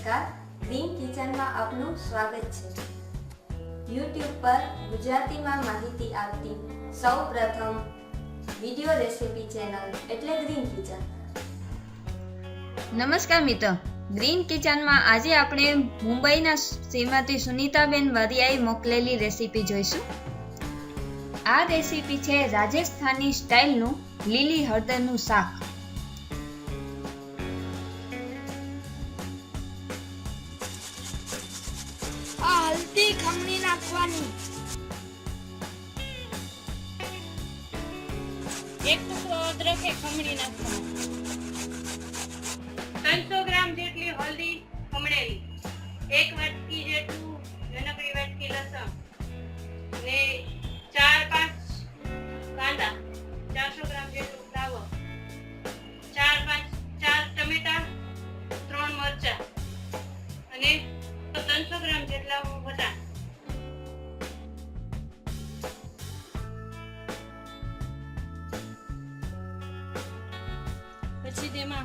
નમસ્કાર ગ્રીન કિચનમાં આપનું સ્વાગત છે. યુટ્યુબ પર ગુજરાતીમાં માહિતી આપતી સૌ પ્રથમ વીડિયો રેસિપી ચેનલ એટલે ગ્રીન કિચન નમસ્કાર મિત્ર. ગ્રીન કિચનમાં આજે આપણે મુંબઈના શ્રીમતી સુનીતાબેન વરિયાએ મોકલેલી રેસીપી જોઈશું. આ રેસીપી છે રાજસ્થાની સ્ટાઇલનું લીલી હળદરનું શાક. હલ્દી ખમણી નાખવાની. એક ટુકડો અદરકે ખમણી નાખવાનો. ત્રણસો ગ્રામ જેટલી હળદી ખમણેલી. એક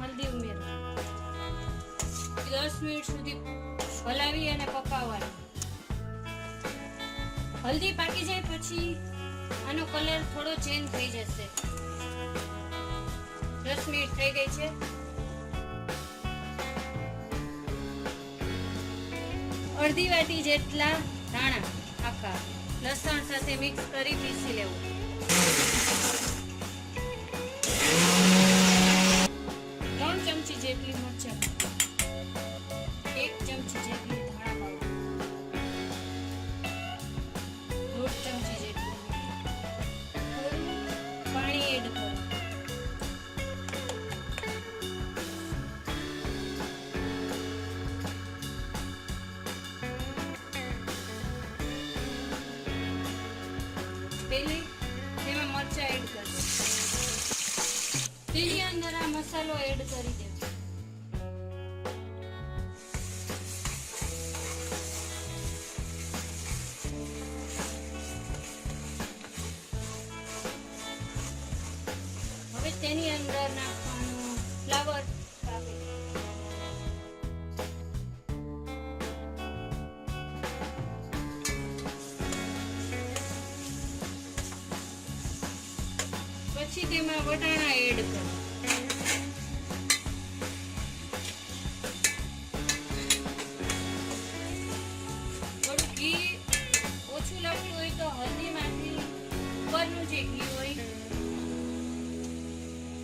હલ્દી ઉમેરવાની દસ મિનિટ સુધી હલાવી અને પકાવવાની. હલ્દી પાકી જાય પછી આનો કલર થોડો ચેન્જ થઈ જશે. દસ મિનિટ થઈ ગઈ છે. અડધી વાટી જેટલા ધાણા, આખા લસણ સાથે મિક્સ કરી પીસી લેવું. તેની અંદર આ મસાલો એડ કરી દેજો હવે તેની અંદર નાખવાનું ફ્લાવર પછી તેમાં વટાણા એડ કરો. ઘી ઓછું લાગતું હોય તો હલ્દીમાંથી ઉપરનું જે ઘી હોય,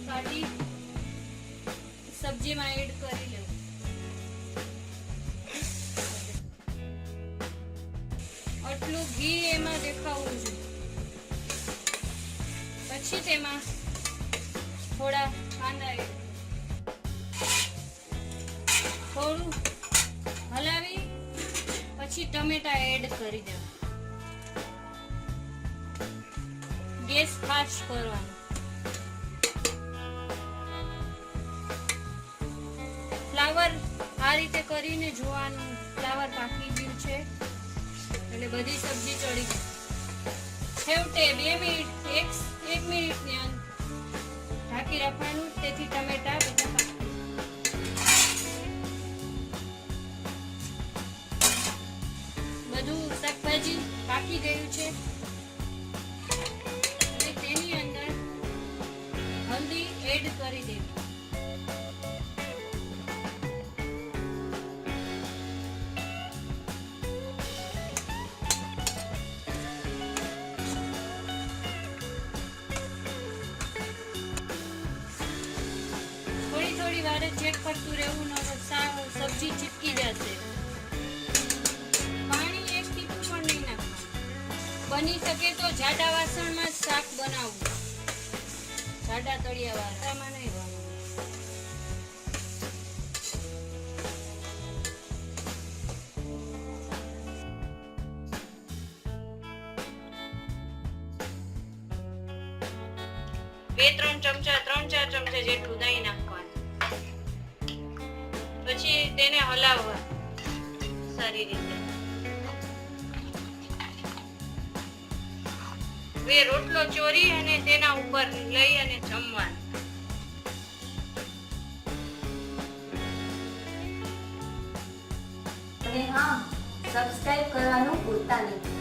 કાઢી સબ્જીમાં એડ કરી લેવું. આટલું ઘી એમાં દેખાવું જોઈએ. પછી તેમાં થોડા કાંદા થોડું હલાવી, પછી ટમેટા એડ કરી દેવા. ગેસ ફાસ્ટ કરવાનો. ફ્લાવર આ રીતે કરીને જોવાનું, ફ્લાવર પાકી ગયું છે. એટલે બધી સબ્જી ચડી છેવટે બે મિનિટ એક એક મિનિટની અંદર ઢાંકી રાખવાનું, તેથી ટમેટા બધા શાકભાજી પાકી ગયું છે. અને તેની અંદર હલ્દી એડ કરી દેવી. થોડી વારે ચેક કરતું રહેવું સબ્જી ચીપકી જશે. પાણી એક ટીપું પણ નહીં નાખવાનું. બની શકે તો જાડા વાસણમાં શાક બનાવવું. જાડા તળિયા વાસણમાં નહીં બે, ત્રણ ચમચા, ત્રણ તેને હલાવવા. સારી રીતે. બે રોટલો ચોરી અને તેના ઉપર લઈ અને જમવાનું. અને હા સબસ્ક્રાઇબ કરવાનું ભૂલતા નહીં.